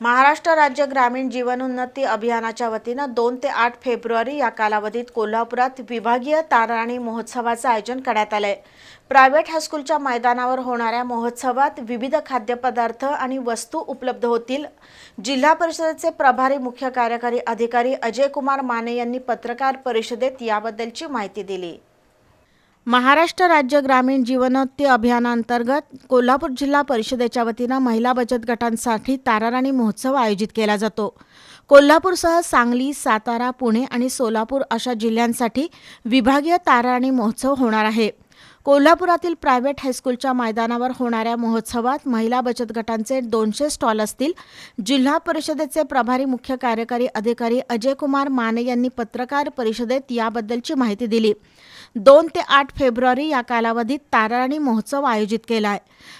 महाराष्ट्र राज्य ग्रामीण जीवनोन्नती अभियानाच्या वतीनं दोन ते आठ फेब्रुवारी या कालावधीत कोल्हापुरात विभागीय ताराणी महोत्सवाचं आयोजन करण्यात आलंय. प्रायव्हेट हायस्कूलच्या मैदानावर होणाऱ्या महोत्सवात विविध खाद्यपदार्थ आणि वस्तू उपलब्ध होतील. जिल्हा परिषदेचे प्रभारी मुख्य कार्यकारी अधिकारी अजय कुमार माने यांनी पत्रकार परिषदेत याबद्दलची माहिती दिली. महाराष्ट्र राज्य ग्रामीण जीवनोत्ती अभियानांतर्गत कोल्हापूर जिल्हा परिषदेच्या वतीनं महिला बचत गटांसाठी ताराराणी महोत्सव आयोजित केला जातो. कोल्हापूरसह सांगली सातारा पुणे आणि सोलापूर अशा जिल्ह्यांसाठी विभागीय ताराराणी महोत्सव होणार आहे. कोल्हापुरातील प्रायव्हेट हायस्कूलच्या मैदानावर होणाऱ्या महोत्सवात महिला बचत गटांचे दोनशे स्टॉल असतील. जिल्हा परिषदेचे प्रभारी मुख्य कार्यकारी अधिकारी अजय कुमार माने यांनी पत्रकार परिषदेत याबद्दलची माहिती दिली. दोन ते आठ फेब्रुवारी या कालावधीत ताराणी महोत्सव आयोजित केला आहे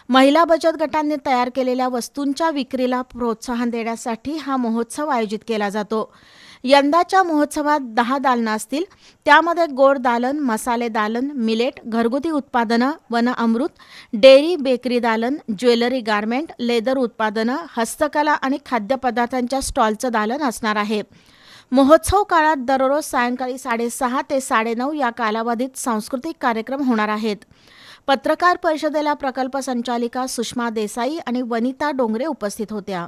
महिला बचत गटांनी तयार केलेल्या वस्तूंच्या विक्रीला प्रोत्साहन देण्यासाठी हा महोत्सव आयोजित केला जातो. यंदाच्या महोत्सवात दहा दालनं असतील. त्यामध्ये गोड दालन मसाले दालन मिलेट घरगुती उत्पादनं वन अमृत डेअरी बेकरी दालन ज्वेलरी गारमेंट लेदर उत्पादनं हस्तकला आणि खाद्यपदार्थांच्या स्टॉलचं दालन असणार आहे. महोत्सव काळात दररोज सायंकाळी साडेसहा ते साडेनऊ या कालावधीत सांस्कृतिक कार्यक्रम होणार आहेत. पत्रकार परिषदेला प्रकल्प संचालिका सुषमा देसाई आणि वनिता डोंगरे उपस्थित होत्या.